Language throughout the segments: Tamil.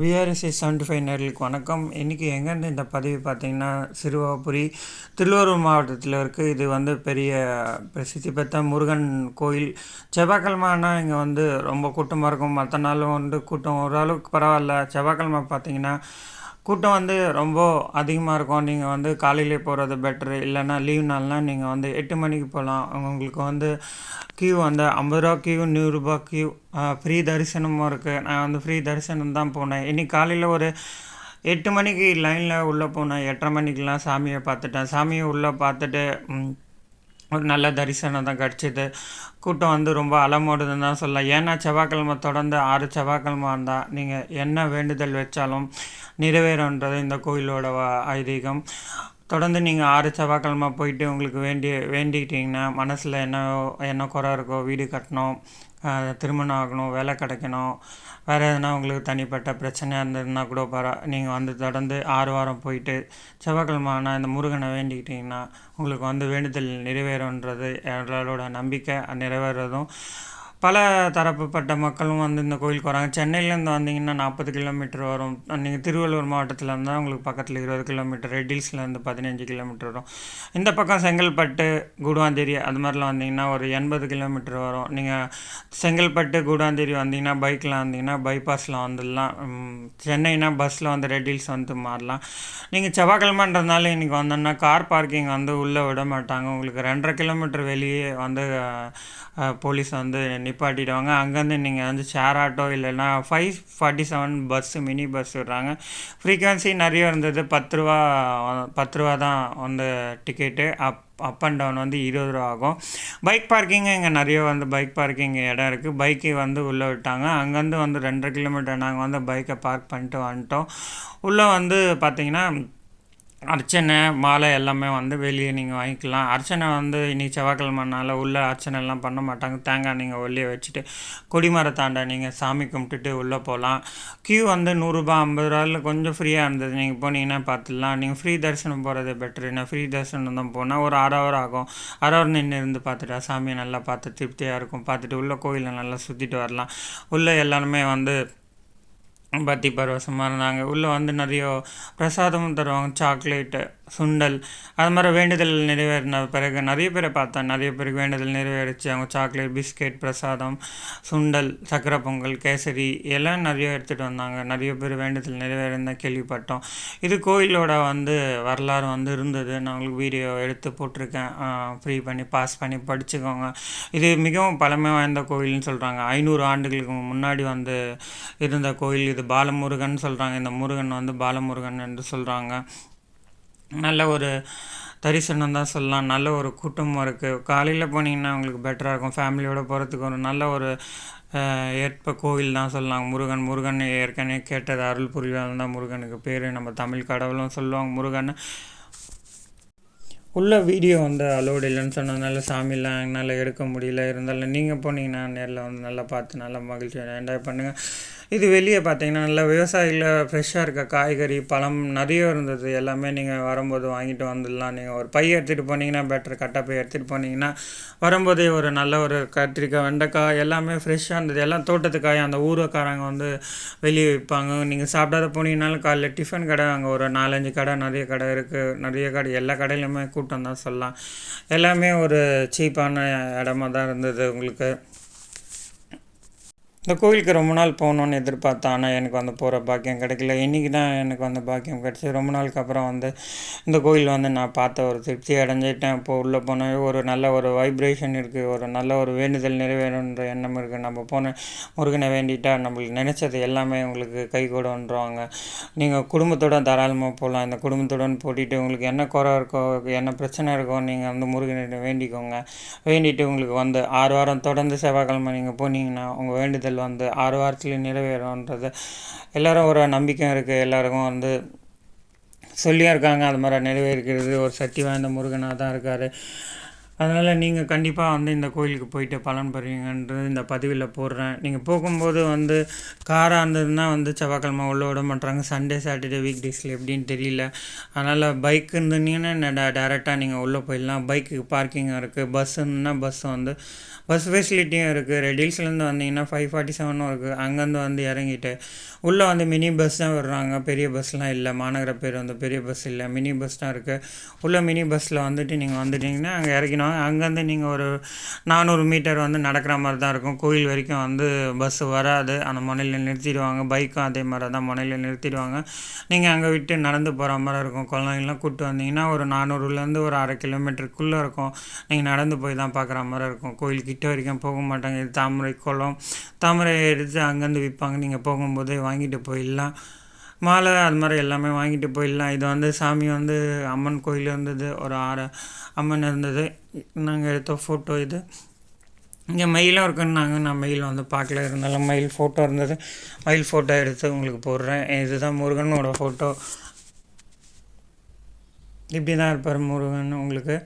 விஆர்எஸ்சி செவன்டி ஃபைவ் நேர்களுக்கு வணக்கம். இன்றைக்கி எங்கேருந்து இந்த பதிவு பார்த்தீங்கன்னா சிறுவாபுரி திருவாரூர் மாவட்டத்தில் இருக்குது இது வந்து பெரிய பிரசித்தி பெற்ற முருகன் கோயில். செவ்வாய்க்கிழமைனா இங்கே வந்து ரொம்ப கூட்டமாக இருக்கும். மற்ற நாளும் வந்து கூட்டம். ஓரளவுக்கு பரவாயில்ல. செவ்வாய்க்கிழமை பார்த்தீங்கன்னா கூட்டம் வந்து ரொம்ப அதிகமாக இருக்கும். நீங்கள் வந்து காலையிலே போகிறது பெட்ரு இல்லைன்னா லீவ் நாள்னால் நீங்கள் வந்து எட்டு மணிக்கு போகலாம் உங்களுக்கு வந்து கியூ வந்து ஐம்பது ரூபா கியூ நூறுரூபா கியூ ஃப்ரீ தரிசனமும் இருக்குது நான் வந்து ஃப்ரீ தரிசனம் தான் போனேன். இன்றைக்கி காலையில் ஒரு எட்டு மணிக்கு லைனில் உள்ளே போனேன். எட்டரை மணிக்கெலாம் சாமியை பார்த்துட்டேன். சாமியை உள்ளே பார்த்துட்டு ஒரு நல்ல தரிசனம் தான் கிடச்சிது. கூட்டம் வந்து ரொம்ப அலமோடுதுன்னு தான் சொல்லலாம். ஏன்னா செவ்வாய்க்கிழமை தொடர்ந்து ஆறு செவ்வாய்க்கிழமை இருந்தால் நீங்கள் என்ன வேண்டுதல் வச்சாலும் நிறைவேறன்றது இந்த கோயிலோட ஐதீகம். தொடர்ந்து நீங்கள் ஆறு செவ்வாய்க்கிழமை போயிட்டு உங்களுக்கு வேண்டிய வேண்டிக்கிட்டிங்கன்னா மனசில் என்ன என்ன குறை இருக்கோ வீடு கட்டணும் திருமணம் ஆகணும் வேலை கிடைக்கணும் வேறு எதுனா உங்களுக்கு தனிப்பட்ட பிரச்சனையாக இருந்ததுன்னா கூட பரவா நீங்கள் வந்து தொடர்ந்து ஆறு வாரம் போயிட்டு செவ்வாய்க்கிழமை ஆனால் இந்த முருகனை வேண்டிக்கிட்டிங்கன்னா உங்களுக்கு வந்து வேண்டுதல் நிறைவேறுன்றது எங்களோட நம்பிக்கை நிறைவேறதும் பல தரப்புப்பட்ட மக்களும் வந்து இந்த கோயிலுக்கு வராங்க. சென்னையிலேருந்து வந்தீங்கன்னா நாற்பது கிலோமீட்டர் வரும். நீங்கள் திருவள்ளூர் மாவட்டத்தில் இருந்தால் உங்களுக்கு பக்கத்தில் இருபது கிலோமீட்டர் ரெட்டில்ஸ்லேருந்து பதினஞ்சு கிலோமீட்டர் வரும். இந்த பக்கம் செங்கல்பட்டு கூடுவாந்தேரி அது மாதிரிலாம் வந்தீங்கன்னா ஒரு எண்பது கிலோமீட்டர் வரும். நீங்கள் செங்கல்பட்டு கூடாந்தேரி வந்தீங்கன்னா பைக்கில் வந்தீங்கன்னா பைபாஸில் வந்துடலாம். சென்னைனா பஸ்ஸில் வந்து ரெட்டில்ஸ் வந்து மாறலாம். நீங்கள் செவ்வாய்க்கிழமைன்றதுனால இன்றைக்கி வந்தோன்னா கார் பார்க்கிங் வந்து உள்ளே விட மாட்டாங்க. உங்களுக்கு ரெண்டரை கிலோமீட்டர் வெளியே வந்து போலீஸ் வந்து நிப்பாட்டிடுவாங்க. அங்கேருந்து நீங்கள் வந்து ஷேர் ஆட்டோ இல்லைன்னா five forty seven bus mini bus விடுறாங்க. ஃப்ரீக்வன்சி நிறைய இருந்தது. பத்து ரூபா பத்து ரூபா தான் வந்து ticket up up and down வந்து இருபது ரூபா ஆகும். பைக் பார்க்கிங் இங்கே நிறைய வந்து பைக் பார்க்கிங் இடம் இருக்குது பைக்கு வந்து உள்ளே விட்டாங்க. அங்கேருந்து வந்து ரெண்டரை கிலோமீட்டர் நாங்கள் வந்து பைக்கை பார்க் பண்ணிட்டு வந்துட்டோம். உள்ளே வந்து பார்த்திங்கன்னா அர்ச்சனை மாலை எல்லாமே வந்து வெளியே நீங்கள் வாங்கிக்கலாம். அர்ச்சனை வந்து இன்றைக்கி செவ்வாய்க்கிழமைனால உள்ளே அர்ச்சனை எல்லாம் பண்ண மாட்டாங்க. தேங்காய் நீங்கள் வெளியே வச்சுட்டு கொடிமரத்தாண்ட நீங்கள் சாமி கும்பிட்டுட்டு உள்ளே போகலாம் கியூ வந்து நூறுரூபா ஐம்பது ரூபாயில் கொஞ்சம் ஃப்ரீயாக இருந்தது. நீங்கள் போனீங்கன்னா பார்த்துடலாம் நீங்கள் ஃப்ரீ தரிசனம் போகிறது பெட்ரு நான் ஃப்ரீ தரிசனம் தான் போனால் ஒரு அரை ஹவர் ஆகும். அரை ஹவர் நின்று இருந்து பார்த்துட்டா சாமியை நல்லா பார்த்து திருப்தியாக இருக்கும். பார்த்துட்டு உள்ளே கோயிலை நல்லா சுற்றிட்டு வரலாம். உள்ளே எல்லாருமே வந்து பத்தி பரவசமாக இருந்தாங்க உள்ளே வந்து நிறைய பிரசாதமும் தருவாங்க சாக்லேட்டு சுண்டல். அது மாதிரி வேண்டுதல் நிறைவேறின பிறகு நிறைய பேரை பார்த்தேன். நிறைய பேருக்கு வேண்டுதல் நிறைவேறிச்சு. அவங்க சாக்லேட் பிஸ்கெட் பிரசாதம் சுண்டல் சக்கரை பொங்கல் கேசரி எல்லாம் நிறைய எடுத்துகிட்டு வந்தாங்க. நிறைய பேர் வேண்டுதல் நிறைவேறின கேள்விப்பட்டோம். இது கோயிலோட வந்து வரலாறு வந்து இருந்தது. நான் உங்களுக்கு வீடியோ எடுத்து போட்டிருக்கேன். ஃப்ரீ பண்ணி பாஸ் பண்ணி படிச்சுக்கோங்க. இது மிகவும் பழமை வாய்ந்த கோயில்னு சொல்கிறாங்க ஐநூறு ஆண்டுகளுக்கு முன்னாடி வந்து இருந்த கோயில். இது பாலமுருகன் சொல்கிறாங்க இந்த முருகன் வந்து பாலமுருகன் என்று சொல்கிறாங்க நல்ல ஒரு தரிசனம் தான் சொல்லலாம். நல்ல ஒரு கூட்டமும் இருக்குது காலையில் போனீங்கன்னா உங்களுக்கு பெட்டராக இருக்கும். ஃபேமிலியோடு போகிறதுக்கு ஒரு நல்ல ஒரு ஏற்ப கோவில் தான் சொல்லலாம். முருகன் முருகன் ஏற்கனவே கேட்டது அருள் புரிவால் தான் முருகனுக்கு பேர். நம்ம தமிழ் கடவுளும் சொல்லுவாங்க முருகன். உள்ள வீடியோ வந்து அலோடு இல்லைன்னு சொன்னதுனால சாமிலாம் என்னால் எடுக்க முடியல. இருந்தாலும் நீங்கள் போனீங்கன்னா நேரில் வந்து நல்லா பார்த்து நல்லா மகிழ்ச்சியாக என்ஜாய் பண்ணுங்கள் இது வெளியே பார்த்தீங்கன்னா நல்லா விவசாயியில் ஃப்ரெஷ்ஷாக இருக்க காய்கறி பழம் நிறைய இருந்தது. எல்லாமே நீங்கள் வரும்போது வாங்கிட்டு வந்துடலாம். நீங்கள் ஒரு பை எடுத்துகிட்டு போனீங்கன்னா பெட்டர் கட்டை பை எடுத்துகிட்டு போனீங்கன்னா வரும்போதே ஒரு நல்ல ஒரு கத்திரிக்காய் வெண்டைக்காய் எல்லாமே ஃப்ரெஷ்ஷாக இருந்தது. எல்லாம் தோட்டத்துக்காய் அந்த ஊரக்காரங்க வந்து வெளியே விற்பாங்க நீங்கள் சாப்பிடாத போனீங்கனாலும் காலைல டிஃபன் கடை அங்கே ஒரு நாலஞ்சு கடை நிறைய கடை இருக்குது நிறைய கடை எல்லா கடையிலுமே கூட்டம் தான் சொல்லலாம். எல்லாமே ஒரு சீப்பான இடமா தான் இருந்தது உங்களுக்கு. இந்த கோயிலுக்கு ரொம்ப நாள் போகணுன்னு எதிர்பார்த்தேன் ஆனால் எனக்கு வந்து போகிற பாக்கியம் கிடைக்கல. இன்றைக்கி தான் எனக்கு வந்து பாக்கியம் கிடச்சி. ரொம்ப நாளுக்கு அப்புறம் வந்து இந்த கோயில் வந்து நான் பார்த்த ஒரு திருப்தி அடைஞ்சிட்டேன். இப்போ உள்ளே போனால் ஒரு நல்ல ஒரு வைப்ரேஷன் இருக்குது ஒரு நல்ல ஒரு வேண்டுதல் நிறைவேறுன்ற எண்ணம் இருக்குது நம்ம போன முருகனை வேண்டிட்டா நம்மளுக்கு நினச்சது எல்லாமே உங்களுக்கு கை கூடன்றவாங்க நீங்கள் குடும்பத்தோட தாராளமாக போகலாம் இந்த குடும்பத்துடன் போட்டிட்டு உங்களுக்கு என்ன குறை இருக்கோ என்ன பிரச்சனை இருக்கோ நீங்கள் வந்து முருகனை வேண்டிக்கோங்க. வேண்டிட்டு உங்களுக்கு வந்து ஆறு வாரம் தொடர்ந்து செவ்வாய்க்கிழமை நீங்கள் போனீங்கன்னா உங்கள் வேண்டுதல் வந்து ஆறு வாரத்தில் நிறைவேறும்ன்றது. எல்லாரும் ஒரு நம்பிக்கை இருக்குது எல்லாருக்கும் வந்து சொல்லியும் இருக்காங்க. அது மாதிரி நிறைவேறிக்கிறது. ஒரு சக்தி வாய்ந்த முருகனாக தான் இருக்கார். அதனால் நீங்கள் கண்டிப்பாக வந்து இந்த கோயிலுக்கு போயிட்டு பலன் பெறுவீங்கன்றது இந்த பதிவில் போடுறேன். நீங்கள் போகும்போது வந்து காராக இருந்ததுன்னா வந்து செவ்வாய்க்கிழமை உள்ள விட மாட்டாங்க சண்டே சாட்டர்டே வீக் டேஸில் எப்படின்னு தெரியல. அதனால் பைக் இருந்தீங்கன்னா டேரெக்டாக நீங்கள் உள்ளே போயிடலாம். பைக்கு பார்க்கிங் இருக்குது பஸ்ஸுன்னா பஸ் வந்து பஸ் ஃபெசிலிட்டியும் இருக்குது ரெடில்ஸ்லேருந்து வந்தீங்கன்னா ஃபைவ் ஃபார்ட்டி செவனும் இருக்குது அங்கேருந்து வந்து இறங்கிட்டு உள்ளே வந்து மினி பஸ் தான் விடுறாங்க. பெரிய பஸ்லாம் இல்லை. மாநகர பேர் வந்து பெரிய பஸ் இல்லை. மினி பஸ் தான் இருக்குது உள்ளே மினி பஸ்ஸில் வந்துட்டு நீங்கள் வந்துட்டிங்கன்னா அங்கே இறக்கிடுவாங்க அங்கேருந்து நீங்கள் ஒரு நானூறு மீட்டர் வந்து நடக்கிற மாதிரி தான் இருக்கும். கோயில் வரைக்கும் வந்து பஸ்ஸு வராது. அந்த முனையில் நிறுத்திடுவாங்க. பைக்கும் அதே மாதிரி தான் முனையில் நிறுத்திடுவாங்க. நீங்கள் அங்கே விட்டு நடந்து போகிற மாதிரி இருக்கும். குழந்தைங்களாம் கூப்பிட்டு வந்தீங்கன்னா ஒரு நானூறுலேருந்து ஒரு அரை கிலோமீட்டருக்குள்ளே இருக்கும். நீங்கள் நடந்து போய் தான் பார்க்குற மாதிரி இருக்கும். கோயில் கிட்ட வரைக்கும் போக மாட்டாங்க. இது தாமரை குளம். தாமரை எடுத்து அங்கேருந்து விற்பாங்க. நீங்கள் போகும்போதே வாங்கிட்டு போயிடலாம். மாலை அது மாதிரி எல்லாமே வாங்கிட்டு போயிடலாம். இது வந்து சாமி வந்து அம்மன் கோயில் இருந்தது ஒரு ஆறு அம்மன் இருந்தது. நாங்கள் எடுத்த ஃபோட்டோ இது. இங்கே மயிலும் இருக்குன்னாங்க நான் மயில் வந்து பார்க்கல. இருந்தாலும் மயில் ஃபோட்டோ இருந்தது. மயில் ஃபோட்டோ எடுத்து உங்களுக்கு போடுறேன். இதுதான் முருகனோட ஃபோட்டோ இப்படி தான் இருப்பார் முருகன் உங்களுக்கு.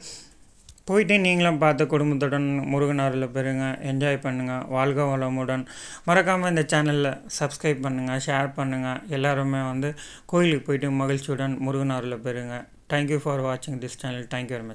போயிட்டு நீங்களும் பார்த்து குடும்பத்துடன் முருகன் அருளை பெறுங்க என்ஜாய் பண்ணுங்கள் வாழ்க வளமுடன். மறக்காமல் இந்த சேனலில் சப்ஸ்கிரைப் பண்ணுங்கள் ஷேர் பண்ணுங்கள் எல்லாருமே வந்து கோயிலுக்கு போயிட்டு மகிழ்ச்சியுடன் முருகன் அருளை பெறுங்க தேங்க்யூ ஃபார் வாட்சிங் this channel thank you very much